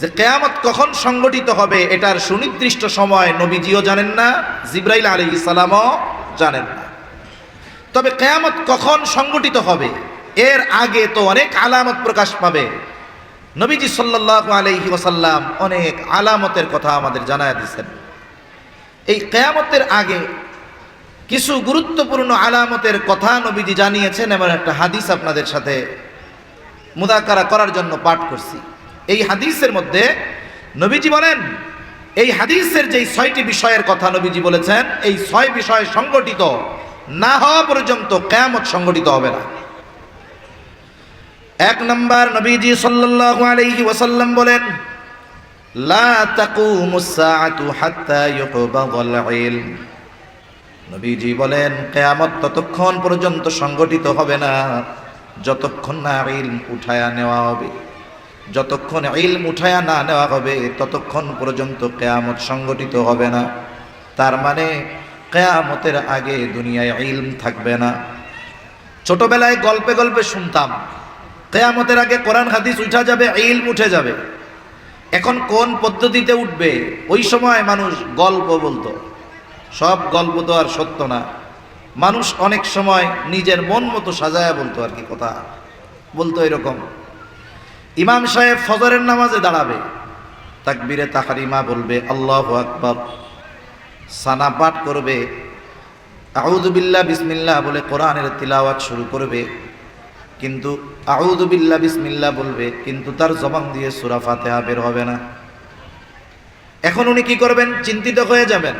যে কেয়ামত কখন সংগঠিত হবে, এটার সুনির্দিষ্ট সময় নবীজিও জানেন না, জিব্রাইল আলী ইসালামও জানেন না। তবে কেয়ামত কখন সংগঠিত হবে, এর আগে তো অনেক আলামত প্রকাশ পাবে। নবীজি সাল্লাহ আলহি ওসাল্লাম অনেক আলামতের কথা আমাদের জানায় দিচ্ছেন এই কেয়ামতের আগে কিছু গুরুত্বপূর্ণ আলামতের কথা নবীজি জানিয়েছেন, এমন একটা হাদিস আপনাদের সাথে মুদাকারা করার জন্য পাঠ করছি। এই হাদিসের মধ্যে নবীজি বলেন, এই হাদিসের যেই ছয়টি বিষয়ের কথা নবীজি বলেছেন, এই ছয় বিষয় সংগঠিত না হওয়া পর্যন্ত কেয়ামত সংগঠিত হবে না। এক নম্বর, নবীজি সাল্লাল্লাহু আলাইহি ওয়াসাল্লাম বলেন, লা নবীজি বলেন, কেয়ামত ততক্ষণ পর্যন্ত সংগঠিত হবে না, যতক্ষণ না ইলম উঠায়া নেওয়া হবে। যতক্ষণ ইলম উঠায়া না নেওয়া হবে, ততক্ষণ পর্যন্ত কেয়ামত সংগঠিত হবে না। তার মানে কেয়ামতের আগে দুনিয়ায় ইলম থাকবে না। ছোটবেলায় গল্পে গল্পে শুনতাম, কেয়ামতের আগে কোরআন হাদিস উঠা যাবে, ইলম উঠে যাবে। এখন কোন পদ্ধতিতে উঠবে, ওই সময় মানুষ গল্প বলতো। সব গল্প তো আর সত্য না। মানুষ অনেক সময় নিজের মন মতো সাজায়া বলতো আর কি কথা। বলতো এরকম। ইমাম সাহেব ফজরের নামাজে দাঁড়াবে। তাকবিরে তাহারিমা বলবে, আল্লাহ আকবর। সানা পাঠ করবে। আউদুবিল্লা বিসমিল্লাহ বলে কোরআনের তিলাওয়াত শুরু করবে। কিন্তু আউদুবিল্লা বিসমিল্লা বলবে, কিন্তু তার জবান দিয়ে সুরা ফাতেহা বের হবে না। এখন উনি কি করবেন? চিন্তিত হয়ে যাবেন।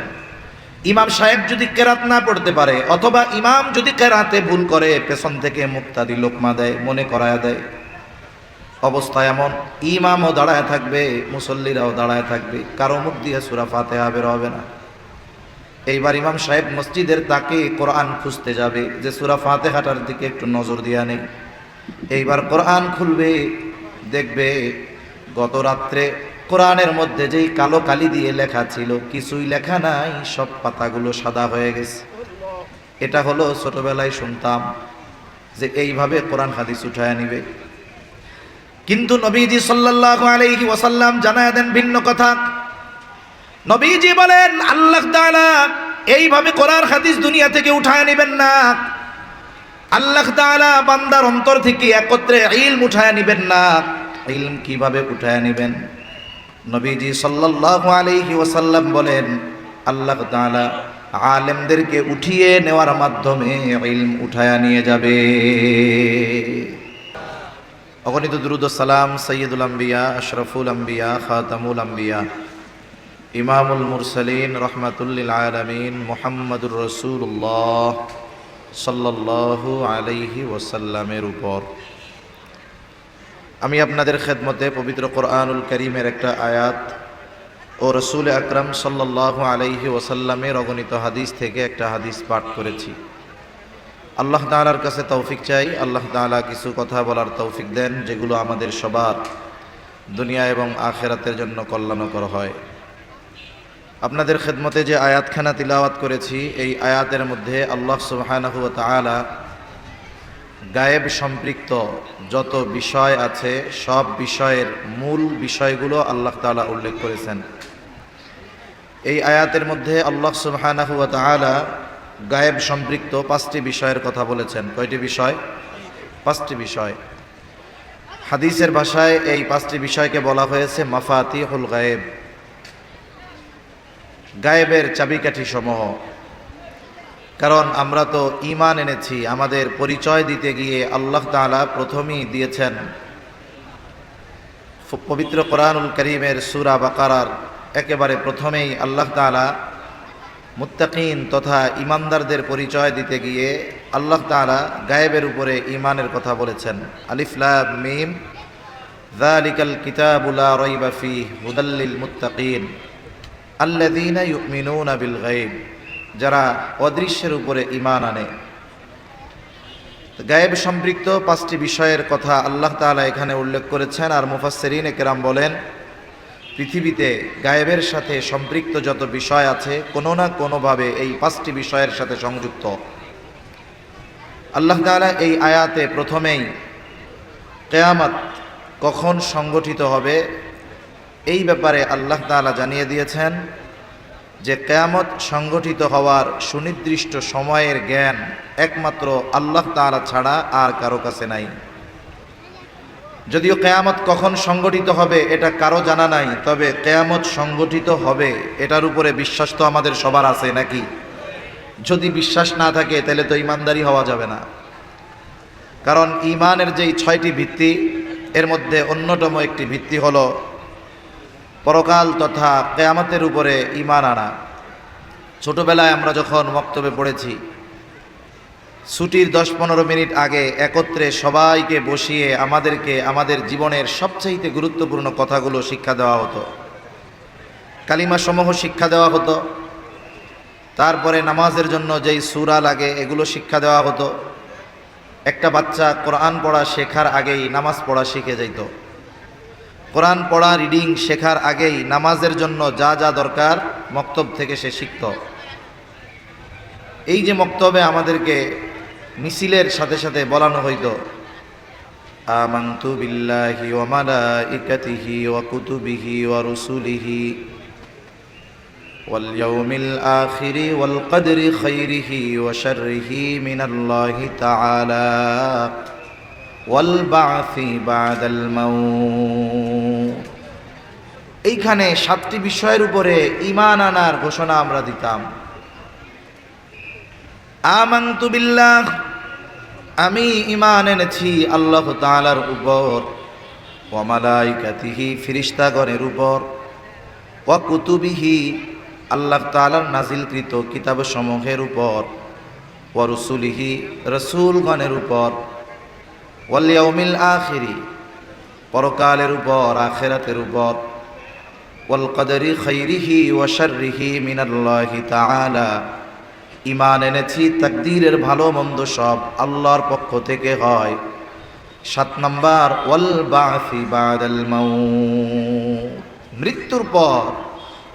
ইমাম সাহেব যদি কেরাত না পড়তে পারে, অথবা ইমাম যদি কেরাতে ভুল করে, পেছন থেকে মুক্তাদি লোকমা দেয়, মনে করায় দেয়। অবস্থা এমন। ইমামও দাঁড়ায় থাকবে, মুসল্লিরাও দাঁড়ায় থাকবে। কারও মুখ দিয়ে সুরা ফাতেহা বের হবে না। এইবার ইমাম সাহেব মসজিদের তাকে কোরআন খুঁজতে যাবে যে সুরা ফাতেহাটার দিকে একটু নজর দিয়া নেই। এইবার কোরআন খুলবে, দেখবে গত রাত্রে কোরআনের মধ্যে যেই কালো কালি দিয়ে লেখা ছিল, কিছুই লেখা নাই, সব পাতাগুলো সাদা হয়ে গেছে। এটা হলো ছোটবেলায় শুনতাম যে এইভাবে কোরআন হাদিস উঠায় নিবে। কিন্তু নবীজি সাল্লাল্লাহু আলাইহি ওয়াসাল্লাম জানায় দেন ভিন্ন কথা। নবীজি বলেন, আল্লাহ তাআলা এইভাবে কোরআন হাদিস দুনিয়া থেকে উঠায় নেবেন না। আল্লাহ তাআলা বান্দার অন্তর থেকে একত্রে ইলম উঠায় নেবেন না। ইলম কীভাবে উঠায় নেবেন? নবীজি সাল্লাল্লাহু আলাইহি ওয়াসাল্লাম বলেন, আল্লাহ তাআলা আলেমদেরকে উঠিয়ে নেওয়ার মাধ্যমে ইলম উঠায় নিয়ে যাবে। অগণিত দুরুদ সালাম সৈয়দুল আম্বিয়া, আশরাফুল আম্বিয়া, খাতামুল আম্বিয়া। ইমামুল মুরসালিন রহমাতুল্লিল আলমিন মোহাম্মদুর রসুল্লাহ সাল্লাল্লাহু আলাইহি ওয়াসাল্লামের উপর। আমি আপনাদের খেদমতে পবিত্র কোরআনুল করিমের একটা আয়াত ও রসুল আকরাম সাল্লাল্লাহু আলাইহি ওয়াসাল্লামের অগণিত হাদিস থেকে একটা হাদিস পাঠ করেছি। আল্লাহ তাআলার কাছে তৌফিক চাই। আল্লাহ তাআলা কিছু কথা বলার তৌফিক দেন, যেগুলো আমাদের সবার দুনিয়া এবং আখেরাতের জন্য কল্যাণকর হয়। আপনাদের খেদমতে যে আয়াতখানা তিলাওয়াত করেছি, এই আয়াতের মধ্যে আল্লাহ সুবহানাহু গায়েব সম্পৃক্ত যত বিষয় আছে, সব বিষয়ের মূল বিষয়গুলো আল্লাহ তালা উল্লেখ করেছেন। এই আয়াতের মধ্যে আল্লাহ সুবহানাহু গায়েব সম্পৃক্ত পাঁচটি বিষয়ের কথা বলেছেন। কয়টি বিষয়? পাঁচটি বিষয়। হাদিসের ভাষায় এই পাঁচটি বিষয়কে বলা হয়েছে মাফাতি হুল গায়েব। গায়েবের চাবিকাঠি সমূহ। কারণ আমরা তো ইমান এনেছি, আমাদের পরিচয় দিতে গিয়ে আল্লাহ তাআলা প্রথমেই দিয়েছেন। পবিত্র কোরআনুল করিমের সুরা বাকারার একেবারে প্রথমেই আল্লাহ তাআলা মুত্তাকিন তথা ইমানদারদের পরিচয় দিতে গিয়ে আল্লাহ তাআলা গায়েবের উপরে ইমানের কথা বলেছেন। আলিফলাম মিম। যালিকাল কিতাবুলা রাইবা ফিহ হুদাল্লিল মুত্তাকিন। আল্লাযীনা ইউমিনুনা বিল গায়ব। যারা অদৃশ্যের উপরে ঈমান আনে। গায়েব সম্পৃক্ত পাঁচটি বিষয়ের কথা আল্লাহ তাআলা এখানে উল্লেখ করেছেন আর মুফাসসিরিন একরাম বলেন পৃথিবীতে গায়েবের সাথে সম্পৃক্ত যত বিষয় আছে, কোনো না কোনোভাবে এই পাঁচটি বিষয়ের সাথে সংযুক্ত। আল্লাহ তাআলা এই আয়াতে প্রথমেই কেয়ামত কখন সংগঠিত হবে, এই ব্যাপারে আল্লাহ তাআলা জানিয়ে দিয়েছেন যে কেয়ামত সংগঠিত হওয়ার সুনির্দিষ্ট সময়ের জ্ঞান একমাত্র আল্লাহ তাআলা ছাড়া আর কারও কাছে নাই। যদিও কেয়ামত কখন সংগঠিত হবে, এটা কারও জানা নাই, তবে কেয়ামত সংগঠিত হবে, এটার উপরে বিশ্বাস তো আমাদের সবার আছে, নাকি? যদি বিশ্বাস না থাকে, তাহলে তো ইমানদারি হওয়া যাবে না। কারণ ইমানের যেই ছয়টি ভিত্তি, এর মধ্যে অন্যতম একটি ভিত্তি হলো পরকাল তথা কেয়ামতের উপরে ইমান আনা। ছোটবেলায় আমরা যখন বক্তব্যে পড়েছি ছুটির দশ পনেরো মিনিট আগে একত্রে সবাইকে বসিয়ে আমাদেরকে আমাদের জীবনের সবচাইতে গুরুত্বপূর্ণ কথাগুলো শিক্ষা দেওয়া হতো। কালিমা সমূহ শিক্ষা দেওয়া হতো। তারপরে নামাজের জন্য যেই সুরা লাগে এগুলো শিক্ষা দেওয়া হতো। একটা বাচ্চা কোরআন পড়া শেখার আগেই নামাজ পড়া শিখে যেত কোরআন পড়া, রিডিং শেখার আগেই নামাজের জন্য যা যা দরকার মক্তব থেকে সে শিখত। এই যে মক্তবে আমাদেরকে মিছিলের সাথে সাথে বলানো হইত, আমান্তু বিল্লাহি ওয়া মালাইকাতিহি ওয়া কুতুবিহি ওয়া রুসুলিহি ওয়াল ইয়াউমিল আখিরি ওয়াল কদরি খাইরিহি ওয়া শাররিহি মিনাল্লাহি তাআলা ওয়াল বা'থি বাদাল মাউত। এইখানে সাতটি বিষয়ের উপরে ইমান আনার ঘোষণা আমরা দিতাম। আমান্তু বিল্লাহ আমি ইমান এনেছি আল্লাহ তাআলার উপর, ওয়া মালাইকাতিহি ফিরিস্তাগণের উপর, ওয়া কুতুবিহি আল্লাহ তাআলার নাজিলকৃত কিতাব সমূহের উপর, ওয়া রসুলিহি রসুলগণের উপর, ওয়াল ইয়াউমিল আখিরি পরকালের উপর, আখেরাতের উপর, ওয়াল কদরি খৈরিহি ওয়া শাররিহি মিনাল্লাহি তাআলা। ইমান এনেছি, তাকদীরের ভালো মন্দ সব আল্লাহর পক্ষ থেকে হয়। সাত নাম্বার, ওয়াল বাসি বাদাল মৃত্যুর পর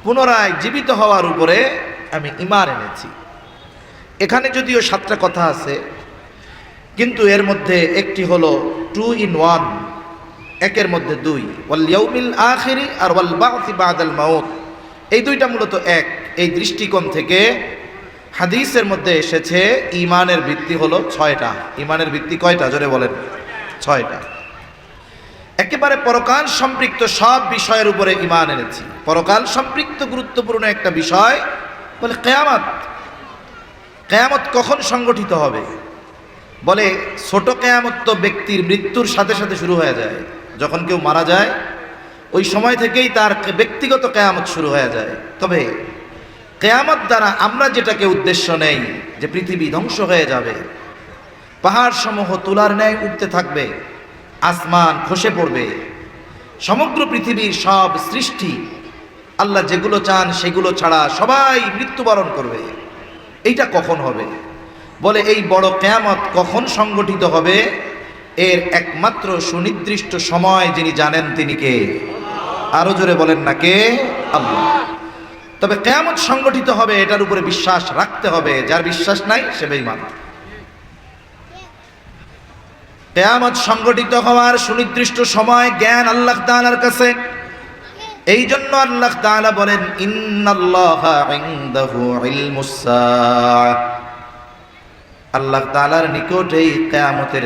পুনরায় জীবিত হওয়ার উপরে আমি ইমান এনেছি। এখানে যদিও সাতটা কথা আছে, কিন্তু এর মধ্যে একটি হলো টু ইন ওয়ান, একের মধ্যে দুই। ওয়াল ইয়াউমিল আখিরি আর ওয়াল বাসি বাদাল মাউত। এই দুইটা মূলত এক। এই দৃষ্টিকোণ থেকে হাদিসের মধ্যে এসেছে, ইমানের ভিত্তি হলো ছয়টা। ইমানের ভিত্তি কয়টা? জোরে বলেন। ছয়টা। একেবারে পরকাল সম্পৃক্ত সব বিষয়ের উপরে ইমান এনেছি। পরকাল সম্পৃক্ত গুরুত্বপূর্ণ একটা বিষয় বলে কেয়ামত। কেয়ামত কখন সংগঠিত হবে? বলে ছোট কেয়ামত তো ব্যক্তির মৃত্যুর সাথে সাথে শুরু হয়ে যায়। যখন কেউ মারা যায়, ওই সময় থেকেই তার ব্যক্তিগত কেয়ামত শুরু হয়ে যায়। তবে কেয়ামত দ্বারা আমরা যেটাকে উদ্দেশ্য নেই যে পৃথিবী ধ্বংস হয়ে যাবে। পাহাড় সমূহ তুলার ন্যায় উঠতে থাকবে, আসমান খসে পড়বে। সমগ্র পৃথিবীর সব সৃষ্টি আল্লাহ যেগুলো চান সেগুলো ছাড়া সবাই মৃত্যুবরণ করবে। এইটা কখন হবে? বলে এই বড় কেয়ামত কখন সংগঠিত হবে? এর একমাত্র সুনির্দিষ্ট সময় যিনি জানেন তিনি কে? আরও জোরে বলেন না কে? আল্লাহ। তবে কেয়ামত সংগঠিত হবে, এটার উপরে বিশ্বাস রাখতে হবে। যার বিশ্বাস নাই, সে বেঈমান। কেয়ামত সংগঠিত হওয়ার সুনির্দিষ্ট সময় জ্ঞান আল্লাহ তাআলার কাছে। এই জন্য আল্লাহ তাআলা বলেন আল্লাহ তাআলার নিকটেই কেয়ামতের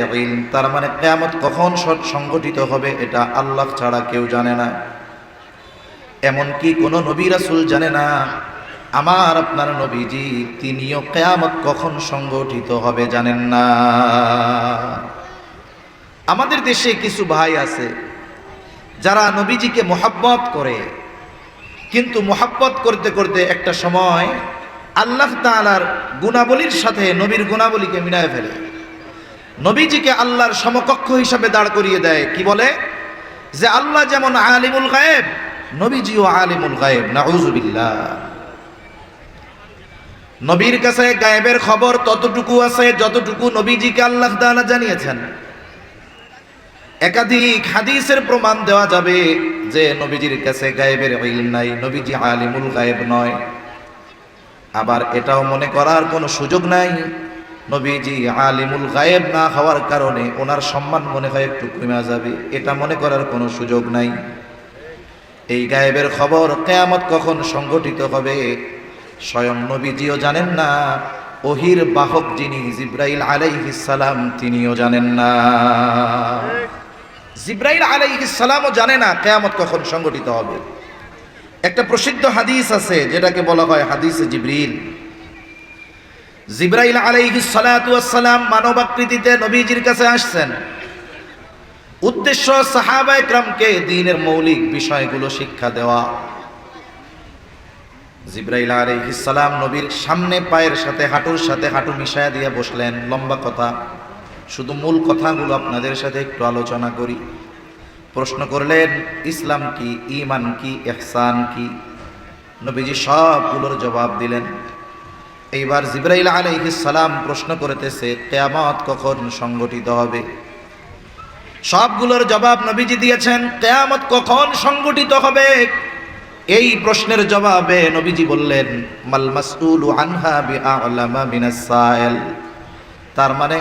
তার মানে কেয়ামত কখন স- সংগঠিত হবে, এটা আল্লাহ ছাড়া কেউ জানে না। এমনকি কোনো নবী রাসূল জানে না। আমার আপনার নবীজি, তিনিও কেয়ামত কখন সংগঠিত হবে জানেন না। আমাদের দেশে কিছু ভাই আছে, যারা নবীজিকে মোহাব্বত করে। কিন্তু মোহাব্বত করতে করতে একটা সময় আল্লাহ তাআলার গুণাবলীর সাথে নবীর গুণাবলীকে মিলায় ফেলে। নবীজিকে আল্লাহর সমকক্ষ হিসাবে দাঁড় করিয়ে দেয়, কি বলে? যে আল্লাহ যেমন আলিমুল গায়েব নবীজিও আলিমুল গায়েব নাউজুবিল্লাহ নবীর কাছে গায়েবের খবর ততটুকু আছে, যতটুকু নবীজিকে আল্লাহ তাআলা জানিয়েছেন। একাধিক হাদিসের প্রমাণ দেওয়া যাবে যে নবীজির কাছে গায়েবের ইলম নাই, নবীজি আলিমুল গায়েব নয়। আবার এটাও মনে করার কোনো সুযোগ নাই, নবীজি আলিমুল গায়েব না হওয়ার কারণে ওনার সম্মান মনে হয় একটু কমে যাবে, এটা মনে করার কোনো সুযোগ নাই। এই গায়েবের খবর কেয়ামত কখন সংগঠিত হবে? স্বয়ং নবীজিও জানেন না ওহির বাহক যিনি জিব্রাইল আলাইহিসালাম তিনিও জানেন না। জিব্রাইল আলাইহিসালামও জানে না কেয়ামত কখন সংগঠিত হবে। একটা প্রসিদ্ধ হাদিস আছে, যেটাকে বলা হয় হাদিসে জিব্রিল। জিব্রাইল আলাইহিস ওয়াসসালাম মানবাকৃতিতে নবীজির কাছে আসছেন। উদ্দেশ্য সাহাবা একরামকে দিনের মৌলিক বিষয়গুলো শিক্ষা দেওয়া। জিব্রাইল সালাম নবীর সামনে পায়ের সাথে, হাঁটুর সাথে হাঁটু মিশায়া দিয়ে বসলেন। লম্বা কথা। শুধু মূল কথাগুলো আপনাদের সাথে একটু আলোচনা করি। প্রশ্ন করলেন, ইসলাম কি ইমান কি এহসান কি? নবীজি সবগুলোর জবাব দিলেন। এইবার জিব্রাইল সালাম প্রশ্ন করতেছে, কেয়ামত কখন সংগঠিত হবে? সবগুলোর জবাব নবীজি দিয়েছেন, কেয়ামত কখন সংগঠিত হবে? এই প্রশ্নের জবাবে নবীজি বললেন, মাল মাসউলু তার মানে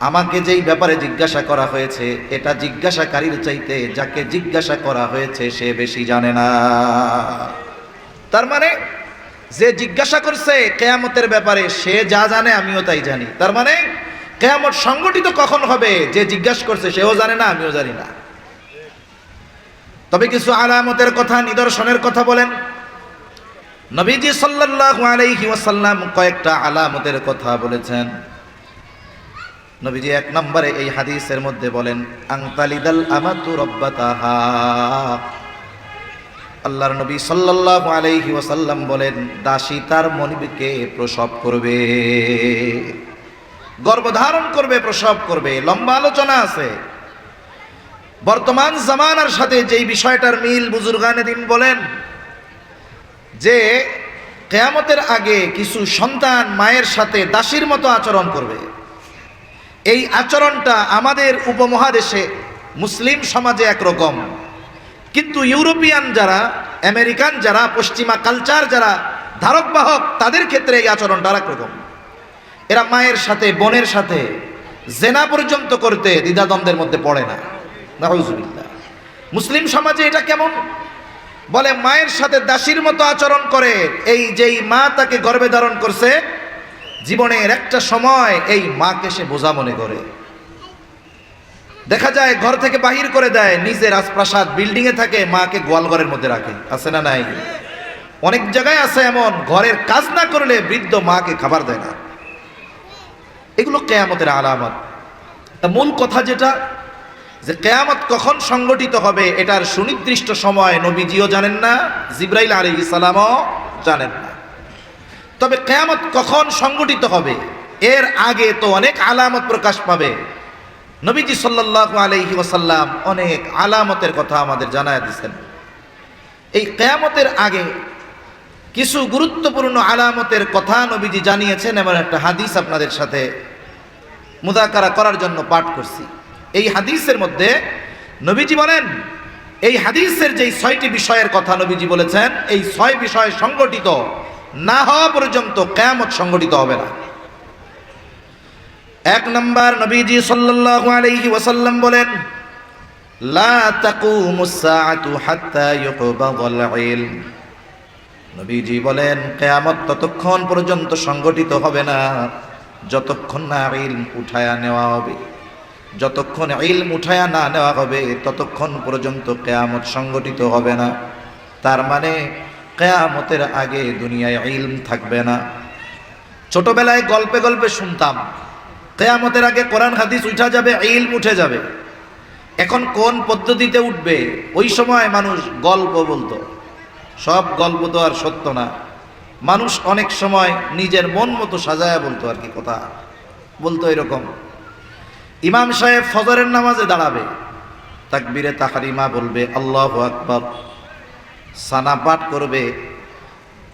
আমাকে যেই ব্যাপারে জিজ্ঞাসা করা হয়েছে, এটা জিজ্ঞাসাকারীর চাইতে যাকে জিজ্ঞাসা করা হয়েছে সে বেশি জানে না। তার মানে যে জিজ্ঞাসা করছে কেয়ামতের ব্যাপারে সে যা জানে আমিও তাই জানি। তার মানে কেয়ামত সংগঠিত কখন হবে? যে জিজ্ঞাসা করছে, সেও জানে না, আমিও জানি না। তবে কিছু আলামতের কথা, নিদর্শনের কথা বলেন। নবীজি সাল্লাল্লাহু আলাইহি ওয়াসাল্লাম কয়েকটা আলামতের কথা বলেছেন। নবীজি এক নম্বরে এই হাদিসের মধ্যে বলেন আংতালিদাল আমাতু রব্বাতাহা। আল্লাহর নবী সাল্লাল্লাহু আলাইহি ওয়াসাল্লাম বলেন, দাসী তার মনিবকে প্রসব করবে। গর্ভধারণ করবে, প্রসব করবে, লম্বা আলোচনা আছে। বর্তমান জামানার সাথে যেই বিষয়টার মিল বুজুর্গানে দিন বলেন যে, কেয়ামতের আগে কিছু সন্তান মায়ের সাথে দাসীর মতো আচরণ করবে। এই আচরণটা আমাদের উপমহাদেশে মুসলিম সমাজে একরকম। কিন্তু ইউরোপিয়ান যারা, আমেরিকান যারা, পশ্চিমা কালচার যারা ধারক বাহক তাদের ক্ষেত্রে এই আচরণটা একরকম এরা মায়ের সাথে, বোনের সাথে জেনা পর্যন্ত করতে দ্বিধাদ্বন্দ্বের মধ্যে পড়ে না। মুসলিম সমাজে এটা কেমন? বলে, মায়ের সাথে দাসীর মতো আচরণ করে, এই যেই মা তাকে গর্বে ধারণ করছে, জীবনের একটা সময় এই মাকে সে বোঝা মনে করে। দেখা যায়, ঘর থেকে বাহির করে দেয় নিজের রাজপ্রাসাদ বিল্ডিং এ থাকে, মাকে গোয়ালঘরের মধ্যে রাখে। আছে না নাই? অনেক জায়গায় আছে এমন, ঘরের কাজ না করলে বৃদ্ধ মাকে খাবার দেয় না। এগুলো কেয়ামতের আলামত। তা মূল কথা যেটা, যে কেয়ামত কখন সংগঠিত হবে এটার সুনির্দিষ্ট সময় নবীজিও জানেন না, জিব্রাইল আলী ইসালামও জানেন না। তবে কেয়ামত কখন সংগঠিত হবে, এর আগে তো অনেক আলামত প্রকাশ পাবে। নবীজি সাল্লাল্লাহু আলাইহি ওয়াসাল্লাম অনেক আলামতের কথা আমাদের জানায় দিচ্ছেন এই কেয়ামতের আগে কিছু গুরুত্বপূর্ণ আলামতের কথা নবীজি জানিয়েছেন এমন একটা হাদিস আপনাদের সাথে মুদাকারা করার জন্য পাঠ করছি। এই হাদিসের মধ্যে নবীজি বলেন, এই হাদিসের যেই ছয়টি বিষয়ের কথা নবীজি বলেছেন, এই ছয় বিষয় সংগঠিত না হওয়া পর্যন্ত কেয়ামত সংগঠিত হবে না। এক নম্বর, নবীজি সাল্লাল্লাহু আলাইহি ওয়াসাল্লাম বলেন, লা নবীজি বলেন, কেয়ামত ততক্ষণ পর্যন্ত সংগঠিত হবে না। যতক্ষণ না ইলম উঠায়া নেওয়া হবে, যতক্ষণ ইলম উঠায়া না নেওয়া হবে, ততক্ষণ পর্যন্ত কেয়ামত সংগঠিত হবে না। তার মানে কেয়ামতের আগে দুনিয়ায় ইলম থাকবে না। ছোটবেলায় গল্পে গল্পে শুনতাম, কেয়ামতের আগে কোরআন হাদিস উঠা যাবে, ইলম উঠে যাবে। এখন কোন পদ্ধতিতে উঠবে, ওই সময় মানুষ গল্প বলতো। সব গল্প তো আর সত্য না। মানুষ অনেক সময় নিজের মন মতো সাজায়া বলতো আর কি কথা। বলতো এরকম। ইমাম সাহেব ফজরের নামাজে দাঁড়াবে। তাকবিরে তাহারিমা বলবে, আল্লাহ আকবর। সানা পাঠ করবে।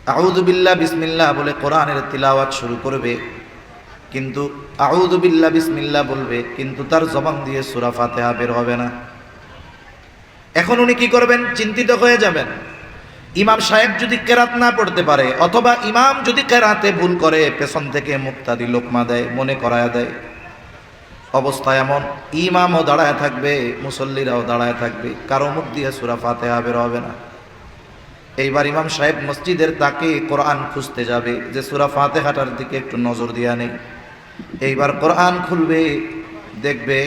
আউদুবিল্লা বিসমিল্লা বলে কোরআনের তিলাওয়াত শুরু করবে। কিন্তু আউদুবিল্লা বিসমিল্লা বলবে, কিন্তু তার জবান দিয়ে সুরা ফাতেহা বের হবে না। এখন উনি কি করবেন? চিন্তিত হয়ে যাবেন। ইমাম সাহেব যদি কেরাত না পড়তে পারে, অথবা ইমাম যদি কেরাতে ভুল করে, পেছন থেকে মুক্তাদি লোকমা দেয়, মনে করায়া দেয়। অবস্থা এমন, ইমামও দাঁড়ায় থাকবে, মুসল্লিরাও দাঁড়ায় থাকবে, কারও মুখ দিয়ে সুরা ফাতেহা বের হবে না। এইবার ইমাম সাহেব মসজিদের তাকে কোরআন খুঁজতে যাবে, যে সুরা ফাতেহাটার দিকে একটু নজর দিয়া নেই। এইবার কোরআন খুলবে, দেখবে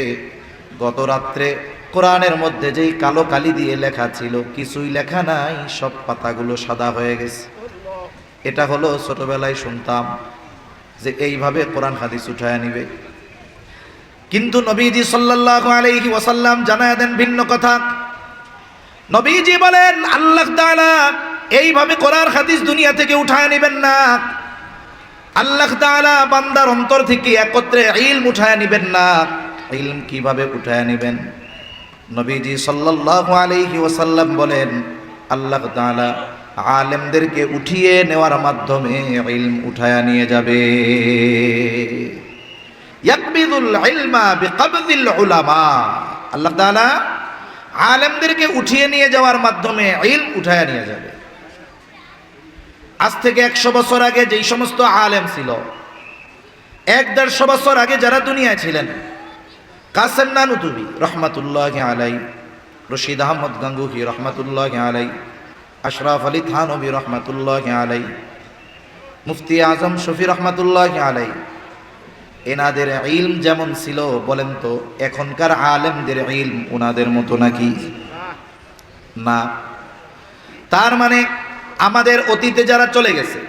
গত রাত্রে কোরআনের মধ্যে যেই কালো কালি দিয়ে লেখা ছিল, কিছুই লেখা নাই, সব পাতাগুলো সাদা হয়ে গেছে। এটা হলো ছোটবেলায় শুনতাম যে এইভাবে কোরআন হাদিস উঠায় নিবে। কিন্তু নবীজি সাল্লাল্লাহু আলাইহি ওয়াসাল্লাম জানায় দেন ভিন্ন কথা। নবীজি বলেন, আল্লাহ তাআলা এইভাবে কোরআন হাদিস দুনিয়া থেকে উঠায় নেবেন না। আল্লাহ তাআলা বান্দার অন্তর থেকে একত্রে ইলম উঠায় নেবেন না। ইলম কীভাবে উঠায় নেবেন? নবীজি সাল্লাল্লাহু আলাইহি ওয়াসাল্লাম বলেন, আল্লাহ তাআলা আলেমদেরকে উঠিয়ে নেওয়ার মাধ্যমে ইলম উঠায়া নিয়ে যাবে। আল্লাহ তাআলা আলেমদেরকে উঠিয়ে নিয়ে যাওয়ার মাধ্যমে ইলম উঠায়া নিয়ে যাবে। আজ থেকে একশো বছর আগে যেই সমস্ত আলেম ছিল, এক দেড়শো বছর আগে যারা দুনিয়ায় ছিলেন কাসেম নানুতুবি রহমাতুল্লাহ আলাই রশিদ আহমদ গাঙ্গুহি, রহমাতুল্লাহ আলাই আশরাফ আলী থানবী, রহমাতুল্লাহ আলাই মুফতি আজম শফি, রহমাতুল্লাহ আলাই এনাদের ইলম যেমন ছিল, বলেন তো, এখনকার আলেমদের ইলম ওনাদের মতো নাকি? না। তার মানে আমাদের অতীতে যারা চলে গেছে,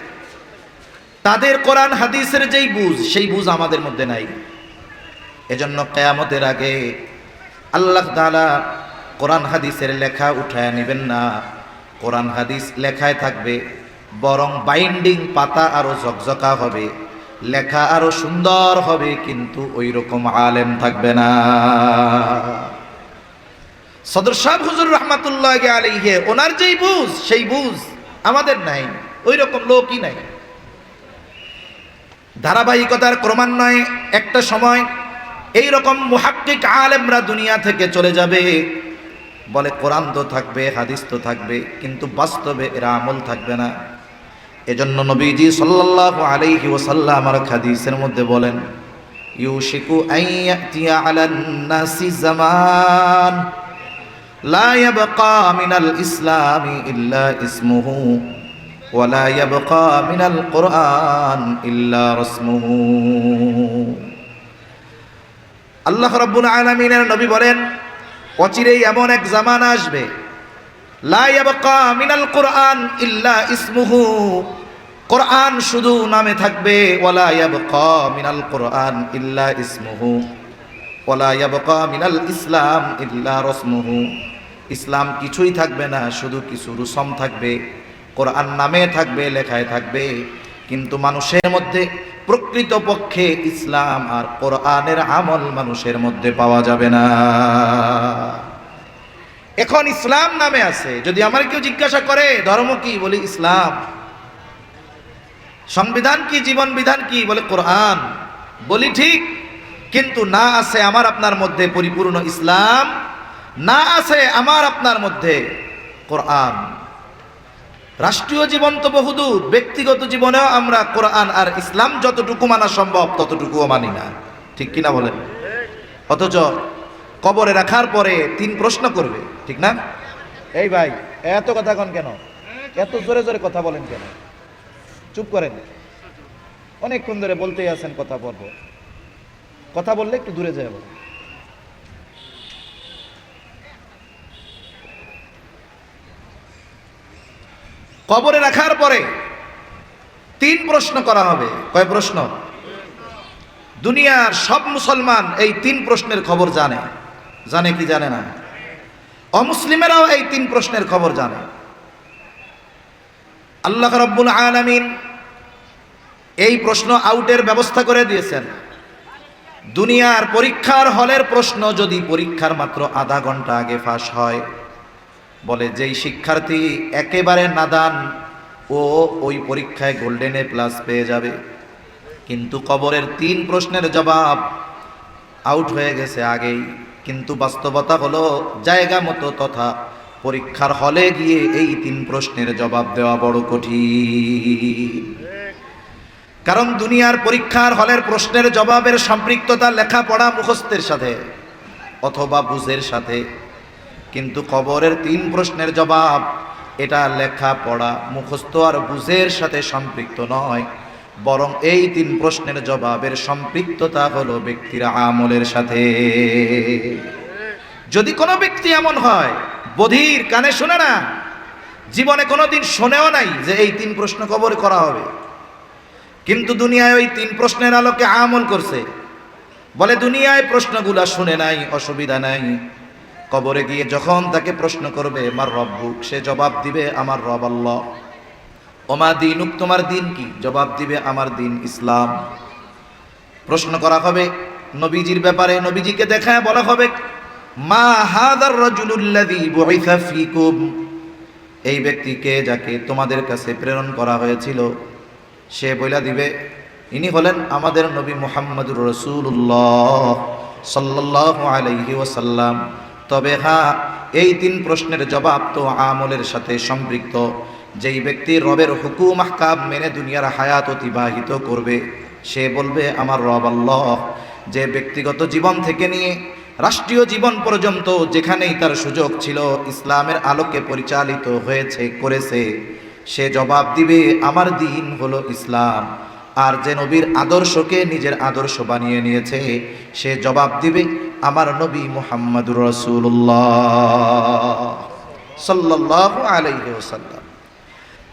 তাদের কোরআন, হাদিসের যেই বুঝ, সেই বুঝ আমাদের মধ্যে নাই। এজন্য কেয়ামতের আগে আল্লাহ তাআলা কোরআন হাদিসের লেখা উঠায় নেবেন না। কোরআন হাদিস লেখায় থাকবে, বরং বাইন্ডিং পাতা আরও ঝকঝকা হবে, লেখা আরও সুন্দর হবে, কিন্তু ওই রকম আলেম থাকবে না। সদর সাহেব হুজুর রহমাতুল্লাহ আলাইহে, ওনার যেই বুঝ, সেই বুঝ আমাদের নাই ওই রকম লোকই নাই। ধারাবাহিকতার ক্রমান্বয়ে একটা সময় এই রকম মুহাক্কিক আলেমরা দুনিয়া থেকে চলে যাবে। বলে কোরআন তো থাকবে, হাদিস তো থাকবে, কিন্তু বাস্তবে এরা আমল থাকবে না। এজন্য নবীজি সাল্লাল্লাহু আলাইহি ওয়াসাল্লাম আর হাদিসের মধ্যে বলেন, ইউশিকু আইয়াতিয়া আলান নাসি জামান, লা ইয়াবকা মিনাল ইসলামি ইল্লা ইসমুহু, ওয়া লা ইয়াবকা মিনাল কোরআন ইল্লা রাসমুহু। আল্লাহ রব্বুল আলমিনের নবী বলেন, অচিরেই এমন এক জামানা আসবে মিনাল কোরআন ইল্লা ইসমুহু। কোরআন শুধু নামে থাকবে, ওয়ালা ইয়াবকা মিনাল কোরআন ইল্লা ইসমুহু, ওয়ালা ইয়াবকা মিনাল ইসলাম ইল্লা রসমুহু। ইসলাম কিছুই থাকবে না, শুধু কিছু রুসম থাকবে, কোরআন নামে থাকবে, লেখায় থাকবে। কিন্তু মানুষের মধ্যে প্রকৃত পক্ষে ইসলাম আর কোরআনের আমল মানুষের মধ্যে পাওয়া যাবে না। এখন ইসলাম নামে আছে, যদি আমার কেউ জিজ্ঞাসা করে, ধর্ম কি? বলি, ইসলাম। সংবিধান কি, জীবন বিধান কি? বলে, কোরআন। বলি, ঠিক। কিন্তু না আছে আমার আপনার মধ্যে পরিপূর্ণ ইসলাম, না আছে আমার আপনার মধ্যে কোরআন। রাষ্ট্রীয় জীবন তো বহুদূর, ব্যক্তিগত জীবনেও আমরা কোরআন আর ইসলাম যতটুকু মানা সম্ভব ততটুকুও মানি না। ঠিক কিনা বলেন? অথচ কবরে রাখার পরে তিন প্রশ্ন করবে, ঠিক না? এই ভাই, এত কথা কন কেন? এত জোরে জোরে কথা বলেন কেন? চুপ করেন। অনেকক্ষণ ধরে বলতেই আছেন কথা পর্ব কথা বললে একটু দূরে যায় বলেন। কবরে রাখার পরে তিন প্রশ্ন করা হবে। কয় প্রশ্ন? দুনিয়ার সব মুসলমান এই তিন প্রশ্নের খবর জানে। জানে কি জানে না? অমুসলিমেরাও এই তিন প্রশ্নের খবর জানে। আল্লাহ রব্বুল আলামিন এই প্রশ্ন আউটের ব্যবস্থা করে দিয়েছেন। দুনিয়ার পরীক্ষার হলের প্রশ্ন যদি পরীক্ষার মাত্র আধা ঘণ্টা আগে ফাঁস হয় বলে, যেই শিক্ষার্থী একেবারে নাদান, ও ওই পরীক্ষায় গোল্ডেনে প্লাস পেয়ে যাবে। কিন্তু কবরের তিন প্রশ্নের জবাব আউট হয়ে গেছে আগেই। কিন্তু বাস্তবতা হলো, জায়গা মতো তথা পরীক্ষার হলে গিয়ে এই তিন প্রশ্নের জবাব দেওয়া বড় কঠিন। কারণ দুনিয়ার পরীক্ষার হলের প্রশ্নের জবাবের সম্পৃক্ততা লেখাপড়া মুখস্থের সাথে অথবা বুঝের সাথে কিন্তু কবরের তিন প্রশ্নের জবাব, এটা লেখা পড়া মুখস্থ আর বুঝের সাথে সম্পৃক্ত নয়। বরং এই তিন প্রশ্নের জবাবের সম্পৃক্ততা হলো ব্যক্তির আমলের সাথে। যদি কোনো ব্যক্তি এমন হয়, বধির কানে শোনে না, জীবনে কোনোদিন শোনেও নাই যে এই তিন প্রশ্ন কবর করা হবে। কিন্তু দুনিয়ায় ওই তিন প্রশ্নের আলোকে আমল করছে। বলে, দুনিয়ায় প্রশ্নগুলা শুনে নাই, অসুবিধা নাই। কবরে গিয়ে যখন তাকে প্রশ্ন করবে আমার রব্বুক সে জবাব দিবে, আমার রব আল্লাহ। ওমা দিনুক, তোমার দিন কি? জবাব দিবে, আমার দিন ইসলাম। প্রশ্ন করা হবে নবীজির ব্যাপারে, নবীজিকে দেখায় বলা হবে, মা হাদার রাজুলুল্লাযী বুইসা ফীকুম। এই ব্যক্তিকে যাকে তোমাদের কাছে প্রেরণ করা হয়েছিল, সে বইলা দিবে, ইনি হলেন আমাদের নবী মুহাম্মদুর রসুল্লাহ সাল্লাহ আলাইহি ওয়াসাল্লাম। তবে হা, এই তিন প্রশ্নের জবাব তো আমলের সাথে সম্পৃক্ত। যেই ব্যক্তি রবের হুকুম, আহকাম মেনে দুনিয়ার হায়াত অতিবাহিত করবে, সে বলবে, আমার রব আল্লাহ। যে ব্যক্তিগত জীবন থেকে নিয়ে রাষ্ট্রীয় জীবন পর্যন্ত যেখানেই তার সুযোগ ছিল, ইসলামের আলোকে পরিচালিত হয়েছে, করেছে, সে জবাব দিবে, আমার দিন হলো ইসলাম। আর যে নবীর আদর্শকে নিজের আদর্শ বানিয়ে নিয়েছে, সে জবাব দিবে আমার নবী মুহাম্মদুর রসুল্লাহ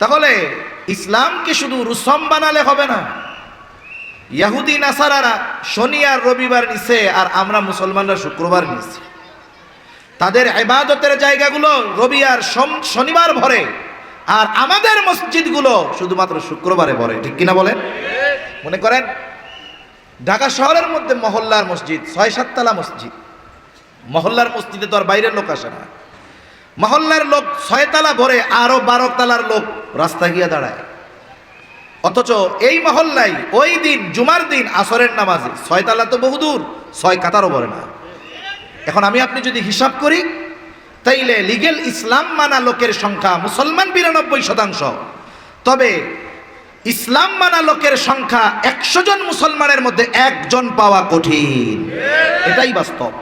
তাহলে ইসলামকে শুধু রুসম বানালে হবে না, ইয়াহুদি, নাসারারা শনি আর রবিবার নিছে আর আমরা মুসলমানরা শুক্রবার নিছি। তাদের এবাদতের জায়গাগুলো রবি আর শনিবার ভরে আর আমাদের মসজিদগুলো শুধুমাত্র শুক্রবারে ভরে, ঠিক কিনা বলেন? মনে করেন? ঢাকা শহরের মধ্যে মহল্লার মসজিদ ছয় সাততলা মসজিদ। মহল্লার মসজিদে তো আর বাইরের লোক আসে না। মহল্লার লোক ছয়তলা ভরে আরও বারো তালার লোক রাস্তা গিয়ে দাঁড়ায়। অথচ এই মহল্লায় ওই দিন, জুমার দিন আসরের নামাজে ছয় তালা তো বহুদূর ছয় কাতারও ভরে না। এখন আমি আপনি যদি হিসাব করি, তাইলে লিগেল ইসলাম মানা লোকের সংখ্যা মুসলমান বিরানব্বই শতাংশ। তবে ইসলাম মানা লোকের সংখ্যা একশো জন মুসলমানের মধ্যে একজন পাওয়া কঠিন। এটাই বাস্তব।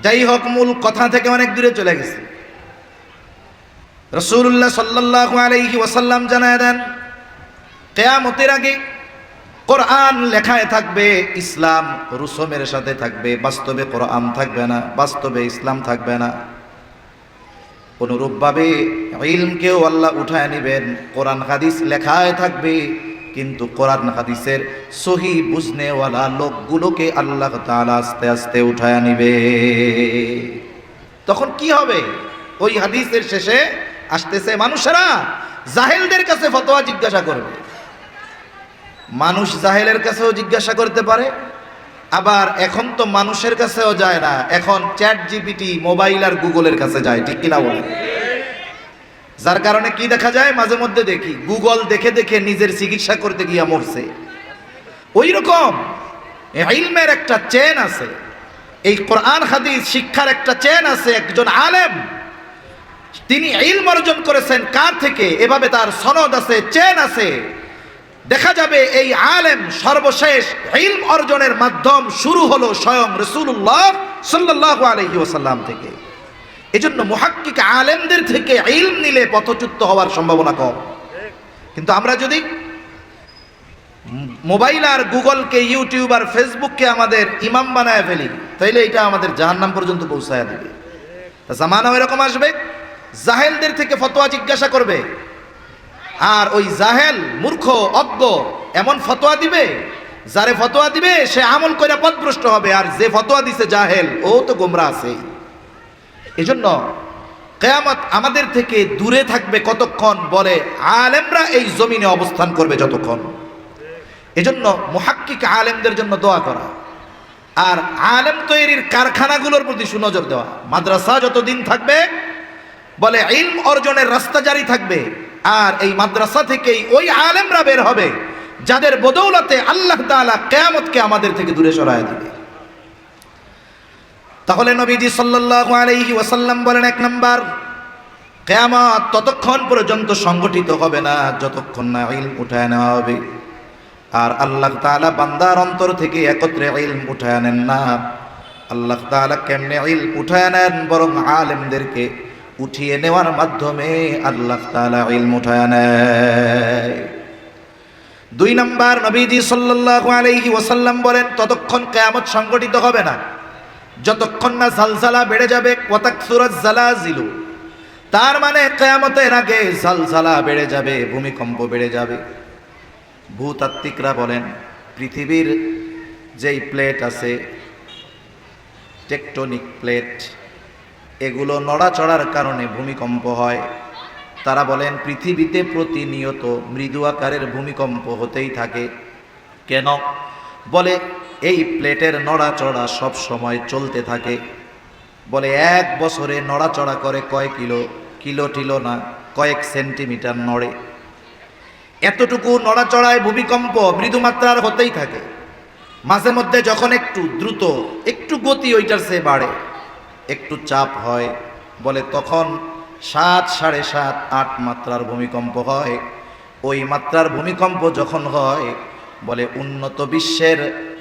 যাই হোক, মূল কথা থেকে অনেক দূরে চলে গেছে। রসুল্লাহ সাল্লাহ আলাইহি ওয়াসাল্লাম জানায় দেন, কেয়ামতের আগে কোরআন লেখায় থাকবে, ইসলাম রুসমের সাথে থাকবে, বাস্তবে কোরআন থাকবে না, বাস্তবে ইসলাম থাকবে না। অনুরূপভাবে ইলমকেও আল্লাহ উঠায় নেবেন। কোরআন হাদিস লেখায় থাকবে, কিন্তু কোরআন হাদিসের সহি বুঝনেওয়ালা লোকগুলোকে আল্লাহ তাআলা আস্তে আস্তে উঠায় নিবে। তখন কি হবে? ওই হাদিসের শেষে আসতেছে মানুষেরা জাহেলদের কাছে ফতোয়া জিজ্ঞাসা করবে। মানুষ জাহেলের কাছেও জিজ্ঞাসা করতে পারে আবার এখন তো মানুষের কাছেও যায় না। এখন চ্যাট জিপিটি মোবাইল আর গুগলের কাছে যায়, ঠিক কিনা বলে যার কারণে কি দেখা যায়? মাঝে মধ্যে দেখি, গুগল দেখে দেখে নিজের চিকিৎসা করতে গিয়া মরছে। ওই রকম ইলমের একটা চেন আছে। এই কোরআন, হাদিস, শিক্ষার একটা চেন আছে, একজন আলেম। তিনি ইলম অর্জন করেছেন কার থেকে? এভাবে তার সনদ আছে চেন আছে। দেখা যাবে এই আলেম সর্বশেষ ইলম অর্জনের মাধ্যম শুরু হলো স্বয়ং রসুল্লাহ সাল্লাহ আলহি ওসাল্লাম থেকে। এজন্য মুহাক্কিক আলেমদের থেকে ইলম নিলে পথচ্যুত হওয়ার সম্ভাবনা কম। কিন্তু আমরা যদি মোবাইল আর গুগলকে, ইউটিউব আর ফেসবুককে আমাদের ইমাম বানায় ফেলি, তাইলে এটা আমাদের জাহান্নাম পর্যন্ত পৌঁছায় দেবে। জামানা এরকম আসবে, জাহেলদের থেকে ফতোয়া জিজ্ঞাসা করবে আর ওই জাহেল মূর্খ, অজ্ঞ, এমন ফতোয়া দিবে? যারে ফতোয়া দিবে, সে আমল করে পথভ্রষ্ট হবে। আর যে ফতোয়া দিছে জাহেল, ও তো গোমরা আছে এজন্য কেয়ামত আমাদের থেকে দূরে থাকবে কতক্ষণ বলে, আলেমরা এই জমিনে অবস্থান করবে যতক্ষণ। এজন্য মুহাক্কিক আলেমদের জন্য দোয়া করা। আর আলেম তৈরির কারখানাগুলোর প্রতি সুনজর দেওয়া। মাদ্রাসা যতদিন থাকবে, বলে ইলম অর্জনের রাস্তা জারি থাকবে। আর এই মাদ্রাসা থেকেই ওই আলেমরা বের হবে, যাদের বদৌলতে আল্লাহ তাআলা কেয়ামতকে আমাদের থেকে দূরে সরায় দিবে। তাহলে নবীজি সাল্লাল্লাহু আলাইহি ওয়াসাল্লাম বলেন এক নম্বর, কেয়ামত ততক্ষণ পর্যন্ত সংগঠিত হবে না, যতক্ষণ না ইলম উঠায় নেওয়া হবে। আর আল্লাহ তাআলা বান্দার অন্তর থেকে একত্রে ইলম উঠায় নেন না। আল্লাহ তাআলা কেমনে ইলম উঠায় নেন? বরং আলেমদেরকে উঠিয়ে নেওয়ার মাধ্যমে আল্লাহ তাআলা ইলম উঠায় নেয়। দুই নম্বর নবীজি সাল্লাল্লাহু আলাইহি ওয়াসাল্লাম বলেন, ততক্ষণ কিয়ামত সংগঠিত হবে না। যতক্ষণ না জালজালা বেড়ে যাবে, ওয়াতাকসুরাজ জালাজিলু। তার মানে কিয়ামতের আগে জালজালা বেড়ে যাবে, ভূমিকম্প বেড়ে যাবে। ভূতাত্ত্বিকরা বলেন, পৃথিবীর যেই প্লেট আছে, টেকটনিক প্লেট এগুলো নড়াচড়ার কারণে ভূমিকম্প হয়। তারা বলেন, পৃথিবীতে প্রতিনিয়ত মৃদু আকারের ভূমিকম্প হতেই থাকে। কেন? বলে, এই প্লেটের নড়াচড়া সব সময় চলতে থাকে। বলে, এক বছরে নড়াচড়া করে কয় কিলো কিলো টিলো না, কয়েক সেন্টিমিটার নড়ে। এতটুকু নড়াচড়ায় ভূমিকম্প মৃদু মাত্রার হতেই থাকে। মাঝে মধ্যে যখন একটু দ্রুত, একটু গতি ওইটার সে বাড়ে। একটু চাপ হয়, বলে তখন সাত সাড়ে সাত আট মাত্রার ভূমিকম্প হয়। ওই মাত্রার ভূমিকম্প যখন হয়, বলে উন্নত বিশ্বের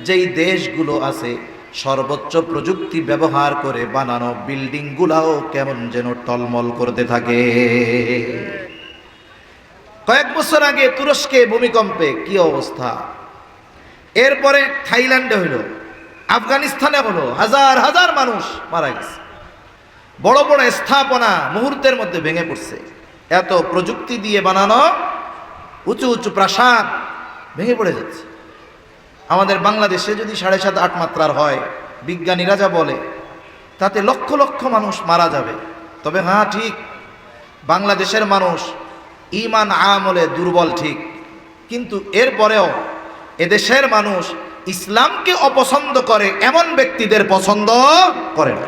যেই দেশগুলো আছে, সর্বোচ্চ প্রযুক্তি ব্যবহার করে বানানো বিল্ডিংগুলাও কেমন যেন টলমল করতে থাকে। কয়েক বছর আগে তুরস্কে ভূমিকম্পে কি অবস্থা? এরপরে থাইল্যান্ডে হইল। আফগানিস্তানে হলো হাজার হাজার মানুষ মারা গেছে। বড় বড় স্থাপনা মুহূর্তের মধ্যে ভেঙে পড়ছে। এত প্রযুক্তি দিয়ে বানানো উঁচু উঁচু প্রাসাদ ভেঙে পড়ে যাচ্ছে। আমাদের বাংলাদেশে যদি সাড়ে সাত, আট মাত্রার হয়, বিজ্ঞানীরা যা বলে, তাতে লক্ষ লক্ষ মানুষ মারা যাবে। তবে হ্যাঁ ঠিক, বাংলাদেশের মানুষ ইমান আমলে দুর্বল ঠিক। কিন্তু এরপরেও এদেশের মানুষ ইসলামকে অপছন্দ করে এমন ব্যক্তিদের পছন্দ করে না।